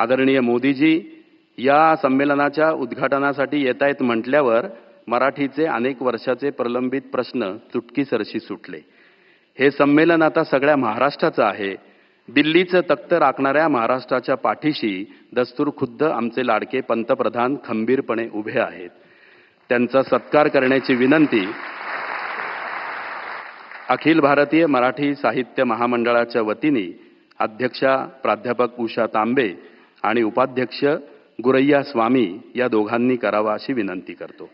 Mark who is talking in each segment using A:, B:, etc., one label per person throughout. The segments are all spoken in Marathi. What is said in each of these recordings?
A: आदरणीय मोदीजी या संमेलनाच्या उद्घाटनासाठी येत आहेत म्हटल्यावर मराठीचे अनेक वर्षाचे प्रलंबित प्रश्न चुटकीसरशी सुटले. हे संमेलन आता सगळ्या महाराष्ट्राचं आहे. दिल्लीचं तख्त राखणाऱ्या महाराष्ट्राच्या पाठीशी दस्तूर खुद्द आमचे लाडके पंतप्रधान खंबीरपणे उभे आहेत. त्यांचा सत्कार करण्याची विनंती अखिल भारतीय मराठी साहित्य महामंडळाच्या वतीने अध्यक्षा प्राध्यापक उषा तांबे आणि उपाध्यक्ष गुरैया स्वामी या दोघांनी करावा अशी विनंती करतो.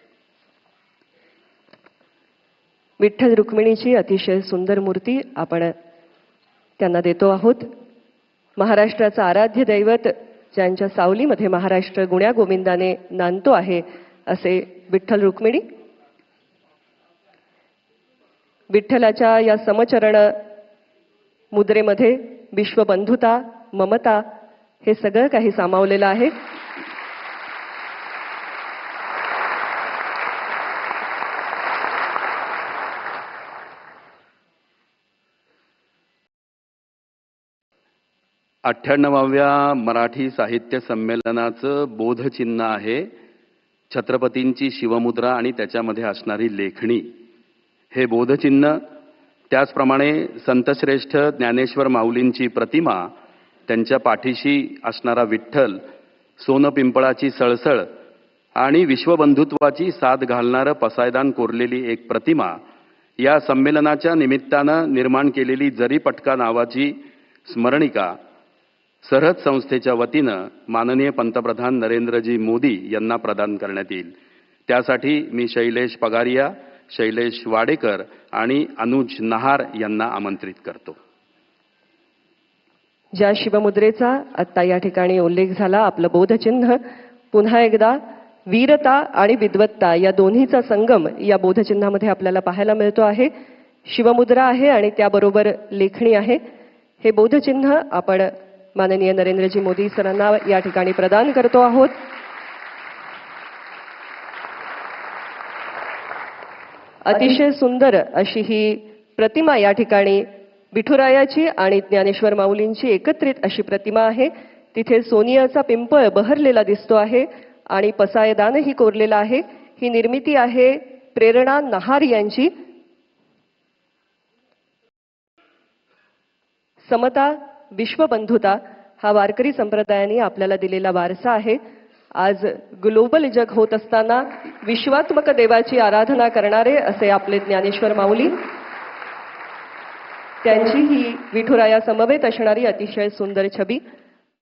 B: विठ्ठल रुक्मिणीची अतिशय सुंदर मूर्ती आपण त्यांना देतो आहोत. महाराष्ट्राचं आराध्य दैवत ज्यांच्या सावलीमध्ये महाराष्ट्र गुण्यागोविंदाने नांदतो आहे असे विठ्ठल रुक्मिणी. विठ्ठलाच्या या समचरण मुद्रेमध्ये विश्वबंधुता ममता हे सगळं काही सामावलेलं आहे.
A: अठ्ठ्याण्णवाव्या मराठी साहित्य संमेलनाचं बोधचिन्ह आहे छत्रपतींची शिवमुद्रा आणि त्याच्यामध्ये असणारी लेखणी. हे बोधचिन्ह त्याचप्रमाणे संतश्रेष्ठ ज्ञानेश्वर माऊलींची प्रतिमा त्यांच्या पाठीशी असणारा विठ्ठल सोनं पिंपळाची सळसळ आणि विश्वबंधुत्वाची साथ घालणारं पसायदान कोरलेली एक प्रतिमा या संमेलनाच्या निमित्तानं निर्माण केलेली जरी पटका नावाची स्मरणिका सरहद संस्थेच्या वतीनं माननीय पंतप्रधान नरेंद्रजी मोदी यांना प्रदान करण्यात येईल. त्यासाठी मी शैलेश पगारिया शैलेश वाडेकर आणि अनुज नहार यांना आमंत्रित करतो.
B: ज्या शिवमुद्रेचा आत्ता या ठिकाणी उल्लेख झाला आपलं बोधचिन्ह पुन्हा एकदा वीरता आणि विद्वत्ता या दोन्हीचा संगम या बोधचिन्हामध्ये आपल्याला पाहायला मिळतो आहे. शिवमुद्रा आहे आणि त्याबरोबर लेखणी आहे. हे बोधचिन्ह आपण माननीय नरेंद्रजी मोदी सरांना या ठिकाणी प्रदान करतो आहोत. अतिशय सुंदर अशी ही प्रतिमा या ठिकाणी विठुरायाची आणि ज्ञानेश्वर माऊलींची एकत्रित अशी प्रतिमा आहे. तिथे सोनियाचा पिंपळ बहरलेला दिसतो आहे आणि पसायदानही कोरलेला आहे. ही निर्मिती आहे प्रेरणा नहार यांची. समता विश्वबंधुता हा वारकरी संप्रदायाने आपल्याला दिलेला वारसा आहे. आज ग्लोबल जग होत असताना विश्वात्मक देवाची आराधना करणारे असे आपले ज्ञानेश्वर माऊली त्यांची ही विठुराया समवेत असणारी अतिशय सुंदर छबी